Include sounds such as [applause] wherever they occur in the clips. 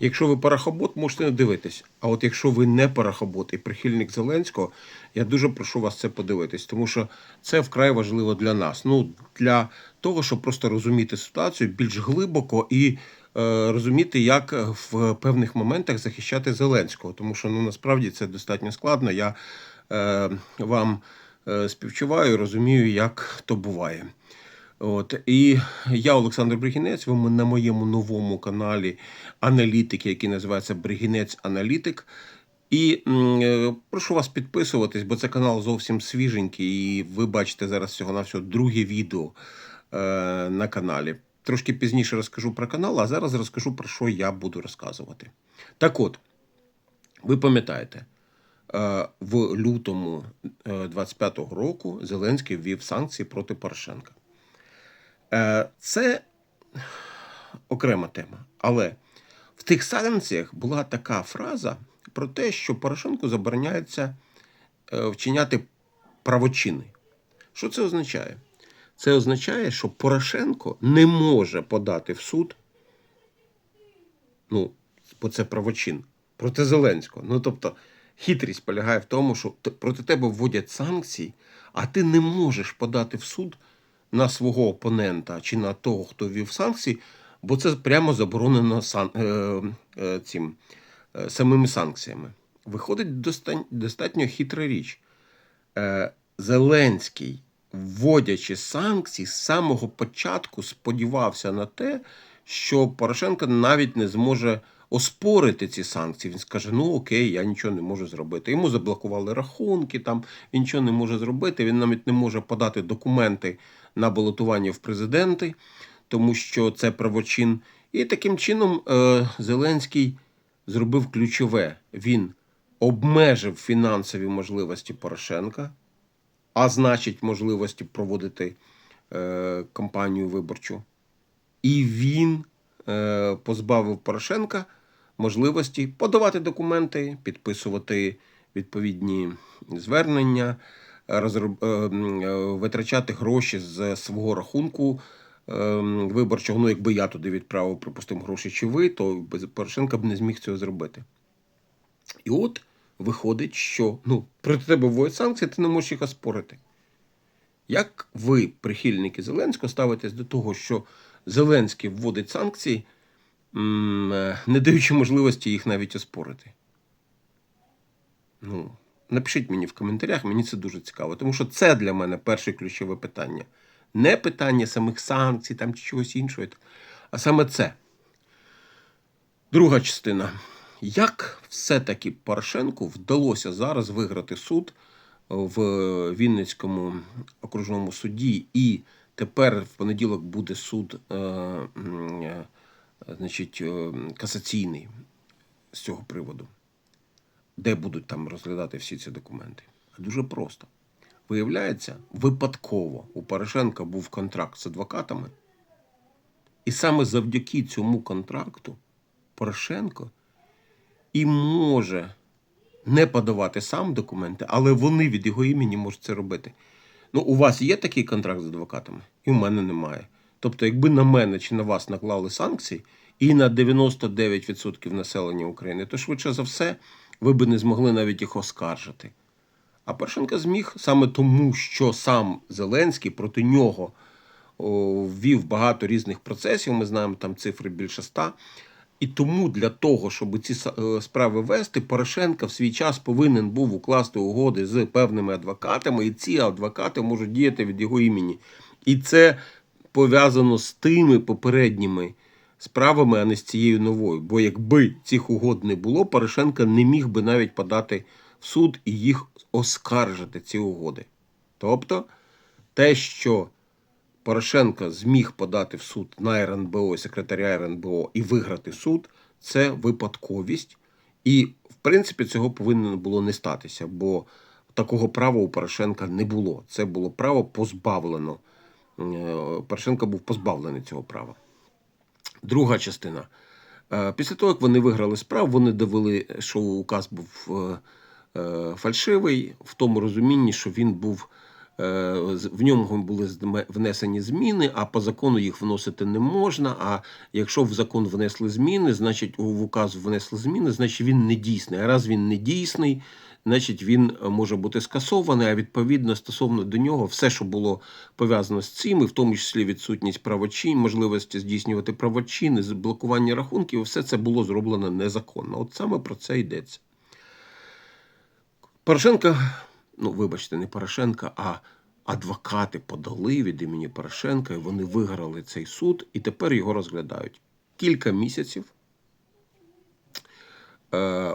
Якщо ви парахобот, можете не дивитись. А от якщо ви не парахобот і прихильник Зеленського, я дуже прошу вас це подивитись, тому що це вкрай важливо для нас. Ну для того, щоб просто розуміти ситуацію більш глибоко і е, розуміти, як в певних моментах захищати Зеленського, тому що ну насправді це достатньо складно. Я е, вам е, співчуваю, розумію, як то буває. От і я, Олександр Бригінець, ви на моєму новому каналі аналітики, який називається Бригінець Аналітик. І м, е, прошу вас підписуватись, бо це канал зовсім свіженький, і ви бачите зараз всього на всього друге відео е, на каналі. Трошки пізніше розкажу про канал, а зараз розкажу про що я буду розказувати. Так от, ви пам'ятаєте, е, в лютому е, 25-го року Зеленський ввів санкції проти Порошенка. Е, Це окрема тема. Але в тих санкціях була така фраза про те, що Порошенку забороняється е, вчиняти правочини. Що це означає? Це означає, що Порошенко не може подати в суд, ну, бо це правочин, проти Зеленського. Ну, тобто, хитрість полягає в тому, що проти тебе вводять санкції, а ти не можеш подати в суд на свого опонента чи на того, хто ввів санкції, бо це прямо заборонено сан, е, е, цим, е, самими санкціями. Виходить достатньо хитра річ. Зеленський, вводячи санкції, з самого початку сподівався на те, що Порошенко навіть не зможе оспорити ці санкції. Він скаже: ну окей, я нічого не можу зробити. Йому заблокували рахунки, там він нічого не може зробити. Він навіть не може подати документи на балотування в президенти, тому що це правочин. І таким чином е, Зеленський зробив ключове. Він обмежив фінансові можливості Порошенка, а значить, можливості проводити е, кампанію виборчу. І він е, позбавив Порошенка можливості подавати документи, підписувати відповідні звернення, розроб... е, е, витрачати гроші з свого рахунку е, виборчого. Ну, якби я туди відправив, припустимо, гроші чи ви, то без Порошенка б не зміг цього зробити. І от виходить, що ну, проти тебе вводять санкції, ти не можеш їх оспорити. Як ви, прихильники Зеленського, ставитесь до того, що Зеленський вводить санкції, не даючи можливості їх навіть оспорити? Ну, напишіть мені в коментарях, мені це дуже цікаво, тому що це для мене перше ключове питання. Не питання самих санкцій там, чи чогось іншого, а саме це. Друга частина. Як все-таки Порошенку вдалося зараз виграти суд в Вінницькому окружному суді, і тепер в понеділок буде суд е, е, значить, е, касаційний з цього приводу, де будуть там розглядати всі ці документи? Дуже просто. Виявляється, випадково у Порошенка був контракт з адвокатами, і саме завдяки цьому контракту Порошенко і може не подавати сам документи, але вони від його імені можуть це робити. Ну, у вас є такий контракт з адвокатами, і в мене немає. Тобто, якби на мене чи на вас наклали санкції, і на 99% населення України, то швидше за все, ви би не змогли навіть їх оскаржити. А Порошенко зміг саме тому, що сам Зеленський проти нього ввів багато різних процесів. Ми знаємо там цифри більше ста. І тому для того, щоб ці е, справи вести, Порошенко в свій час повинен був укласти угоди з певними адвокатами, і ці адвокати можуть діяти від його імені. І це пов'язано з тими попередніми справами, а не з цією новою. Бо якби цих угод не було, Порошенко не міг би навіть подати в суд і їх оскаржити, ці угоди. Тобто, те, що Порошенко зміг подати в суд на РНБО, секретаря РНБО і виграти суд, це випадковість. І, в принципі, цього повинно було не статися, бо такого права у Порошенка не було. Це було право позбавлено. Е, Порошенко був позбавлений цього права. Друга частина. Е, Після того, як вони виграли справу, вони довели, що указ був е, е, фальшивий, в тому розумінні, що він був в ньому були внесені зміни, а по закону їх вносити не можна. А якщо в закон внесли зміни, значить в указ внесли зміни, значить він не дійсний. А раз він не дійсний, значить він е, може бути скасований. А відповідно стосовно до нього, все, що було пов'язано з цим, і в тому числі відсутність правочин, можливості здійснювати правочини, блокування рахунків, все це було зроблено незаконно. От саме про це йдеться. Порошенко, ну вибачте, не Порошенко, а адвокати подали від імені Порошенка, і вони виграли цей суд, і тепер його розглядають. Кілька місяців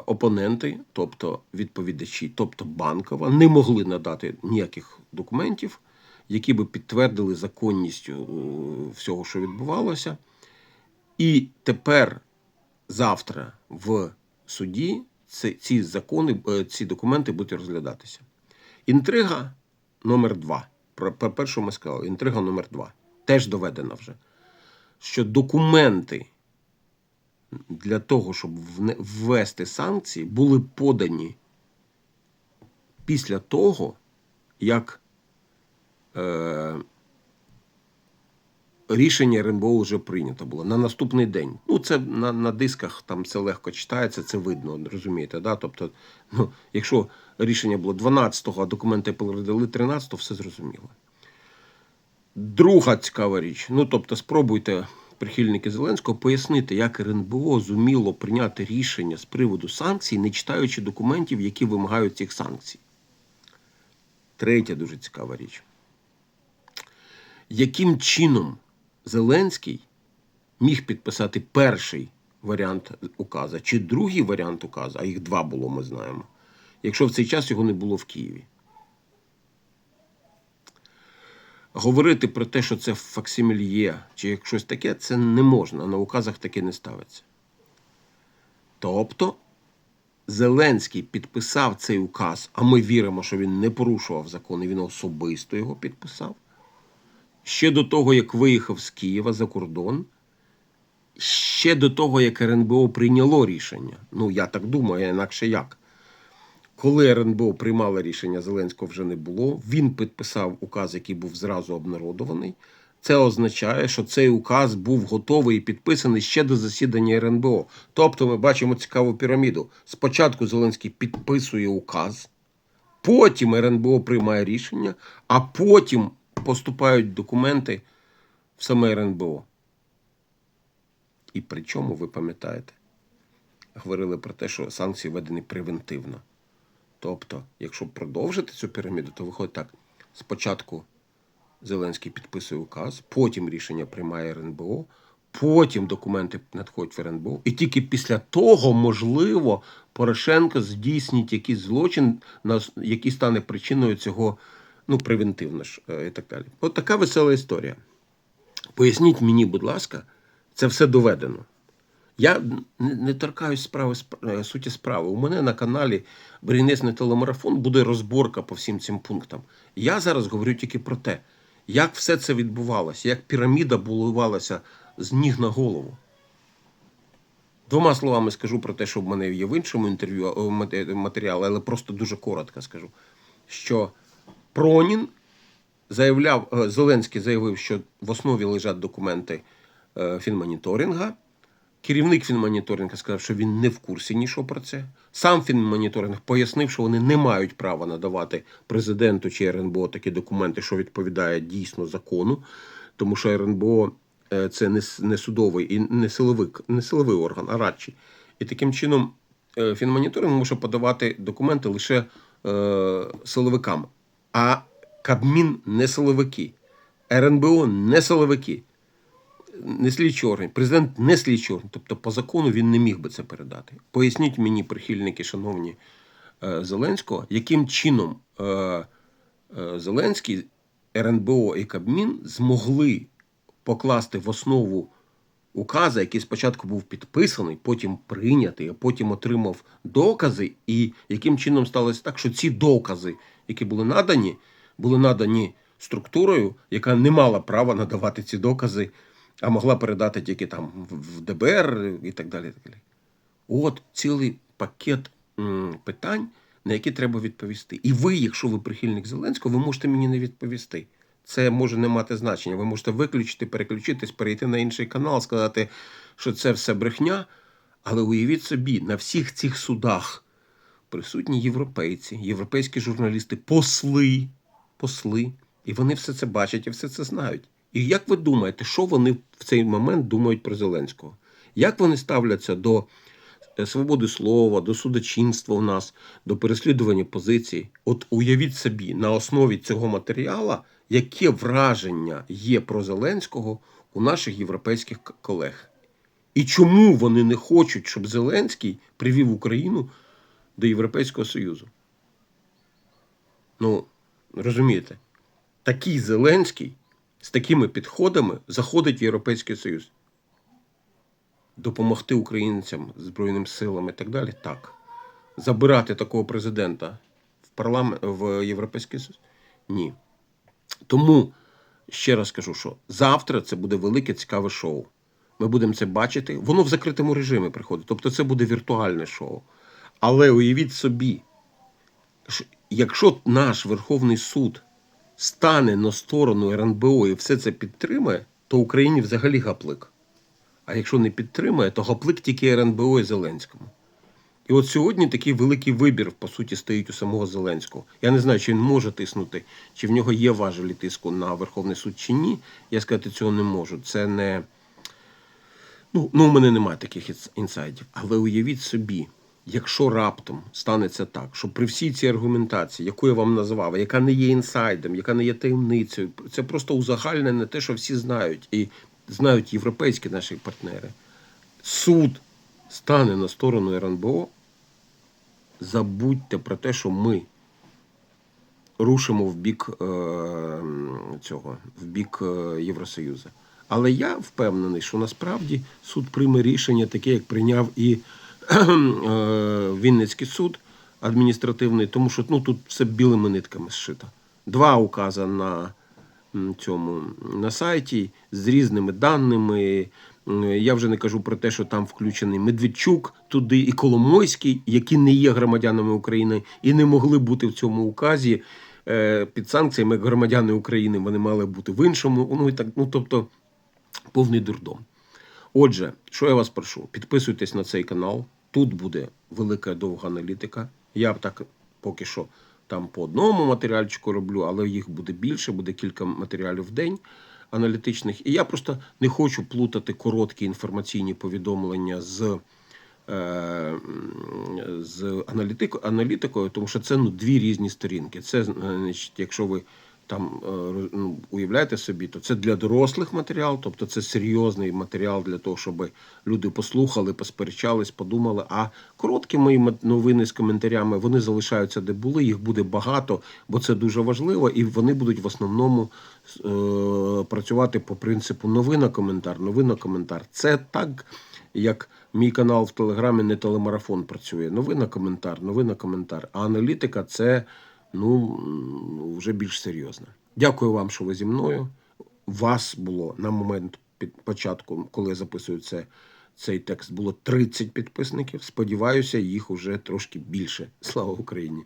опоненти, тобто відповідачі, тобто банкова, не могли надати ніяких документів, які би підтвердили законність е, всього, що відбувалося. І тепер, завтра, в суді ці, закони, е, ці документи будуть розглядатися. Інтрига номер два. Про, першу ми сказали, інтрига номер два. Теж доведена вже. Що документи для того, щоб ввести санкції, були подані після того, як е, рішення РНБО вже прийнято було на наступний день. Ну, це на, на дисках там це легко читається, це видно, розумієте? Да? Тобто, ну, якщо рішення було 12-го, а документи передали 13-го, все зрозуміло. Друга цікава річ. Ну, тобто, спробуйте, прихильники Зеленського, пояснити, як РНБО зуміло прийняти рішення з приводу санкцій, не читаючи документів, які вимагають цих санкцій. Третя дуже цікава річ. Яким чином Зеленський міг підписати перший варіант указа чи другий варіант указу, а їх два було, ми знаємо, якщо в цей час його не було в Києві? Говорити про те, що це факсимільє чи як щось таке, це не можна. На указах таке не ставиться. Тобто Зеленський підписав цей указ, а ми віримо, що він не порушував закон, він особисто його підписав. Ще до того, як виїхав з Києва за кордон, ще до того, як РНБО прийняло рішення. Ну, я так думаю, інакше як. Коли РНБО приймало рішення, Зеленського вже не було. Він підписав указ, який був зразу обнародований. Це означає, що цей указ був готовий і підписаний ще до засідання РНБО. Тобто ми бачимо цікаву піраміду. Спочатку Зеленський підписує указ, потім РНБО приймає рішення, а потім поступають документи в саме РНБО. І при чому, ви пам'ятаєте, говорили про те, що санкції введені превентивно. Тобто, якщо продовжити цю піраміду, то виходить так: спочатку Зеленський підписує указ, потім рішення приймає РНБО, потім документи надходять в РНБО, і тільки після того, можливо, Порошенко здійснить якийсь злочин, який стане причиною цього, ну, превентивно ж е, і так далі. От така весела історія. Поясніть мені, будь ласка, це все доведено. Я не, торкаюсь справи е, суті справи. У мене на каналі Берегнесний телемарафон буде розборка по всім цим пунктам. Я зараз говорю тільки про те, як все це відбувалося, як піраміда будувалася з ніг на голову. Двома словами скажу про те, що в мене є в іншому інтерв'ю е, матеріалі, але просто дуже коротко скажу, що Пронін заявляв, е, Зеленський заявив, що в основі лежать документи фінмоніторинга. Керівник фінмоніторинга сказав, що він не в курсі нічого про це. Сам фінмоніторинг пояснив, що вони не мають права надавати президенту чи РНБО такі документи, що відповідає дійсно закону, тому що РНБО е, це не, судовий і не силовий, не силовий орган, а радчий. І таким чином е, фінмоніторинг може подавати документи лише е, силовикам, а Кабмін не силовики, РНБО не силовики не слідчий орган, президент не слідчий орган. Тобто, по закону він не міг би це передати. Поясніть мені, прихильники, шановні е, Зеленського, яким чином е, е, Зеленський, РНБО і Кабмін змогли покласти в основу указа, який спочатку був підписаний, потім прийнятий, а потім отримав докази, і яким чином сталося так, що ці докази, які були надані, були надані структурою, яка не мала права надавати ці докази, а могла передати тільки там в ДБР і так далі. Так далі. От цілий пакет питань, на які треба відповісти. І ви, якщо ви прихильник Зеленського, ви можете мені не відповісти. Це може не мати значення. Ви можете виключити, переключитись, перейти на інший канал, сказати, що це все брехня. Але уявіть собі, на всіх цих судах присутні європейці, європейські журналісти, посли, посли, і вони все це бачать і все це знають. І як ви думаєте, що вони в цей момент думають про Зеленського? Як вони ставляться до е, свободи слова, до судочинства у нас, до переслідування позицій? От уявіть собі, на основі цього матеріалу, яке враження є про Зеленського у наших європейських колег? І чому вони не хочуть, щоб Зеленський привів Україну до Європейського Союзу? Ну, розумієте, такий Зеленський з такими підходами заходить Європейський Союз. Допомогти українцям, Збройним силам і так далі? Так. Забирати такого президента в парламент в Європейський Союз? Ні. Тому ще раз кажу, що завтра це буде велике цікаве шоу. Ми будемо це бачити. Воно в закритому режимі приходить. Тобто це буде віртуальне шоу. Але уявіть собі, якщо наш Верховний суд стане на сторону РНБО і все це підтримає, то Україні взагалі гаплик. А якщо не підтримає, то гаплик тільки РНБО і Зеленському. І от сьогодні такий великий вибір, по суті, стоїть у самого Зеленського. Я не знаю, чи він може тиснути, чи в нього є важелі тиску на Верховний суд чи ні. Я сказати цього не можу. Це не. Ну, ну, у мене немає таких інсайдів. Але уявіть собі, якщо раптом станеться так, що при всій цій аргументації, яку я вам назвав, яка не є інсайдом, яка не є таємницею, це просто узагальнене те, що всі знають, і знають європейські наші партнери. Суд стане на сторону РНБО, забудьте про те, що ми рушимо в бік е, цього, в бік е, Євросоюзу. Але я впевнений, що насправді суд прийме рішення, таке, як прийняв і [clears throat] Вінницький суд адміністративний, тому що ну, тут все білими нитками зшито. Два указа на цьому на сайті з різними даними. Я вже не кажу про те, що там включений Медведчук туди і Коломойський, які не є громадянами України і не могли бути в цьому указі е, під санкціями як громадяни України. Вони мали бути в іншому. Ну і так, ну тобто повний дурдом. Отже, що я вас прошу, підписуйтесь на цей канал. Тут буде велика довга аналітика. Я так поки що там по одному матеріальчику роблю, але їх буде більше, буде кілька матеріалів в день аналітичних. І я просто не хочу плутати короткі інформаційні повідомлення з. е, З аналітик, аналітикою, тому що це ну, дві різні сторінки. Це, значить, якщо ви там е, ну, уявляєте собі, то це для дорослих матеріал, тобто це серйозний матеріал для того, щоб люди послухали, посперечались, подумали. А короткі мої новини з коментарями вони залишаються де були. Їх буде багато, бо це дуже важливо, і вони будуть в основному е, працювати по принципу новина коментар, новина коментар. Це так, як мій канал в Телеграмі не телемарафон працює. Новина коментар, новина коментар. А аналітика це ну, вже більш серйозна. Дякую вам, що ви зі мною. Вас було на момент під початку, коли я записую це, цей текст, було 30 підписників. Сподіваюся, їх уже трошки більше. Слава Україні!